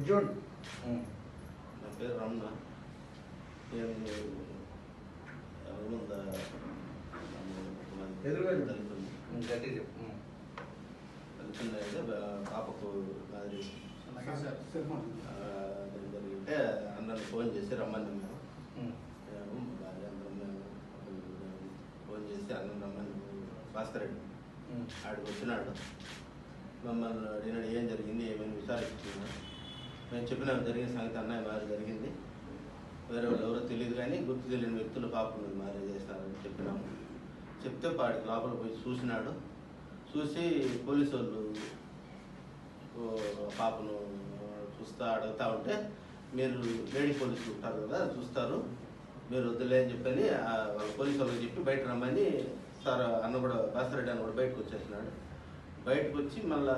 చూడండి నా పేరు రమణ. నేను. గట్టి చెప్పు. అయితే పాపకు మాదిరి జరిగితే అన్నను ఫోన్ చేసి రమ్మని మేము భార్య అందరం మేము ఫోన్ చేసి అన్నం రమ్మని భాస్కర్ రెడ్డి. ఆడికి వచ్చినాడు. మమ్మల్ని అడిగినాడు ఏం జరిగింది ఏమేమి విచారించుకున్నాడు మేము చెప్పినాం జరిగిన సంగతి అన్నయ్య మారి జరిగింది. వేరే వాళ్ళు ఎవరో తెలియదు కానీ గుర్తు తెలియని వ్యక్తులు పాపం మారే చేస్తారని చెప్పినాము చెప్తే వాడికి లోపల పోయి చూసినాడు. చూసి పోలీసు వాళ్ళు పాపను చూస్తా అడుగుతా ఉంటే మీరు లేడీ పోలీసులు ఉంటారు కదా చూస్తారు. మీరు వద్దులే అని చెప్పని వాళ్ళ పోలీసు వాళ్ళకి చెప్పి బయట రమ్మని సార్ అన్న కూడా భాస్కరెడ్డి అన్న కూడా బయటకు వచ్చేసినాడు. బయటకు వచ్చి మళ్ళా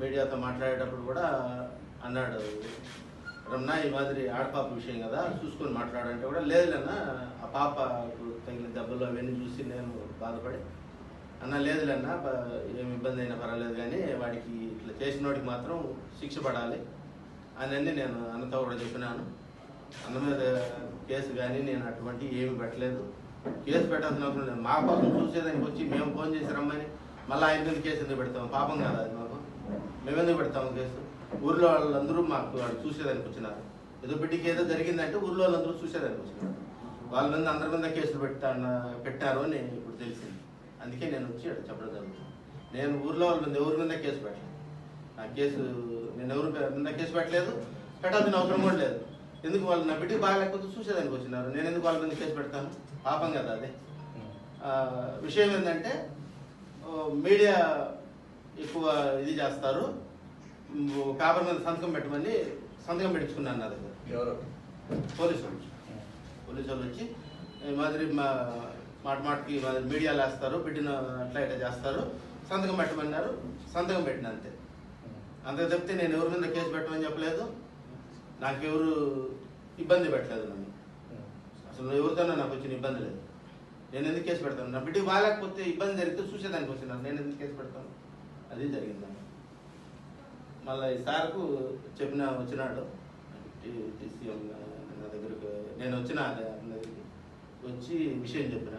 మీడియాతో మాట్లాడేటప్పుడు కూడా అన్నాడు. రమణ ఈ మాదిరి ఆడపాప విషయం కదా చూసుకొని మాట్లాడంటే కూడా లేదులేనా ఆ పాపకు తగిన దెబ్బలు అవన్నీ చూసి నేను బాధపడి అన్న లేదులేనా ఏమి ఇబ్బంది అయినా పర్వాలేదు కానీ వాడికి ఇట్లా చేసిన వాడికి మాత్రం శిక్ష పడాలి అని నేను అన్నతో కూడా చెప్పినాను. అన్న మీద కేసు కానీ నేను అటువంటి ఏమి పెట్టలేదు. కేసు పెట్టాల్సిన అవసరం లేదు మా కోసం చూసేదానికి వచ్చి మేము ఫోన్ చేసి రమ్మని మళ్ళీ ఆయన మీద కేసు ఎందుకు పెడతాం? పాపం కదా అది మాకు. మేము ఎందుకు పెడతాము కేసు? ఊర్లో వాళ్ళందరూ మాకు వాళ్ళు చూసేదానికి వచ్చినారు. ఏదో బిడ్డకి ఏదో జరిగిందంటే ఊర్లో వాళ్ళందరూ చూసేదానికి వచ్చినారు. వాళ్ళ మీద అందరి మీద కేసులు పెట్టా పెట్టారు అని ఇప్పుడు తెలిసింది. అందుకే నేను వచ్చి అక్కడ చెప్పడం జరుగుతుంది. నేను ఊర్లో వాళ్ళ మీద ఎవరి మీద కేసు పెట్టలేదు. నా కేసు నేను ఎవరి మీద కేసు పెట్టలేదు. పెట్టాల్సిన అవసరం కూడా లేదు. ఎందుకు వాళ్ళు నా బిడ్డకి బాగాలేకపోతే చూసేదానికి వచ్చినారు? నేను ఎందుకు వాళ్ళ మీద కేసు పెడతాను? పాపం కదా అది. విషయం ఏంటంటే మీడియా ఎక్కువ ఇది చేస్తారు. పేపర్ మీద సంతకం పెట్టమని సంతకం పెట్టించుకున్నాను నా దగ్గర. ఎవరు? పోలీసు వాళ్ళు. పోలీసు వాళ్ళు వచ్చి మాదిరి మా మాట మాటకి మాదిరి మీడియాలో వేస్తారు బిడ్డను అట్లా ఇట్లా చేస్తారు. సంతకం పెట్టమన్నారు. సంతకం పెట్టిన అంతే. అంతే తప్పితే నేను ఎవరి మీద కేసు పెట్టమని చెప్పలేదు. నాకెవరు ఇబ్బంది పెట్టలేదు నన్ను. అసలు ఎవరితోనో నాకు వచ్చిన ఇబ్బంది లేదు. నేను ఎందుకు కేసు పెడతాను? నా బిడ్డకి బాగాలేకపోతే ఇబ్బంది జరిగితే చూసేదానికి వచ్చినాను నేను ఎందుకు కేసు పెడతాను? అది జరిగింది. మళ్ళీ ఈ సార్కు చెప్పిన వచ్చినాడు. టీసీఎం నా దగ్గరకు నేను వచ్చిన దగ్గరికి వచ్చి విషయం చెప్పిన.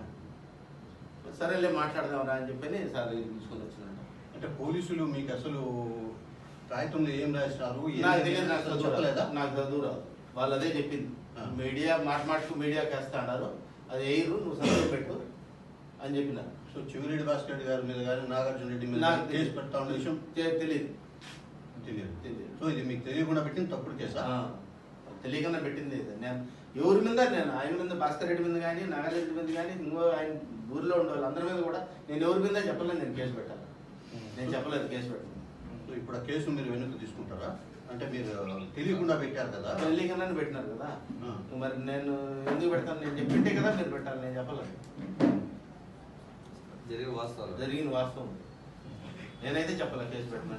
సరేలే మాట్లాడదాం రా అని చెప్పని సార్ దగ్గరికి తీసుకొని వచ్చినాడు. అంటే పోలీసులు మీకు అసలు రాయితంలో ఏం రాసినారు? నాకు నాకు చదువు చెప్పలేదా? రాదు. నాకు చదువు రాదు వాళ్ళు అదే చెప్పింది. మీడియా మాట మాటకు మీడియాకి వేస్తా అన్నారు. అది వేయరు నువ్వు సంతకం పెట్టు అని చెప్పినారు. సో చివరెడ్డి భాస్కర్ రెడ్డి గారి మీద కానీ నాగార్జున రెడ్డి మీద నాకు కేసు పెడతా ఉన్న విషయం తెలియదు తెలియదు. తెలియదు సో ఇది మీకు తెలియకుండా పెట్టిన తప్పుడు కేసా? తెలియకుండా పెట్టింది. నేను ఎవరి మీద నేను ఆయన మీద భాస్కర్ రెడ్డి మీద కానీ నాగారెడ్డి మీద కానీ ఇంకో ఆయన ఊర్లో ఉండే వాళ్ళందరి మీద కూడా నేను ఎవరి మీద చెప్పలేదు నేను కేసు పెట్టాను నేను చెప్పలేదు కేసు పెట్టాను. సో ఇప్పుడు ఆ కేసు మీరు వెనక్కి తీసుకుంటారా? అంటే మీరు తెలియకుండా పెట్టారు కదా? తెలియకుండానే పెట్టినారు కదా. మరి నేను ఎందుకు పెడతాను? నేను చెప్పింటే కదా మీరు పెట్టాలి నేను చెప్పలేదు జరిగిన వాస్తవం జరిగిన వాస్తవం. నేనైతే చెప్పలే కేసు పెట్టినా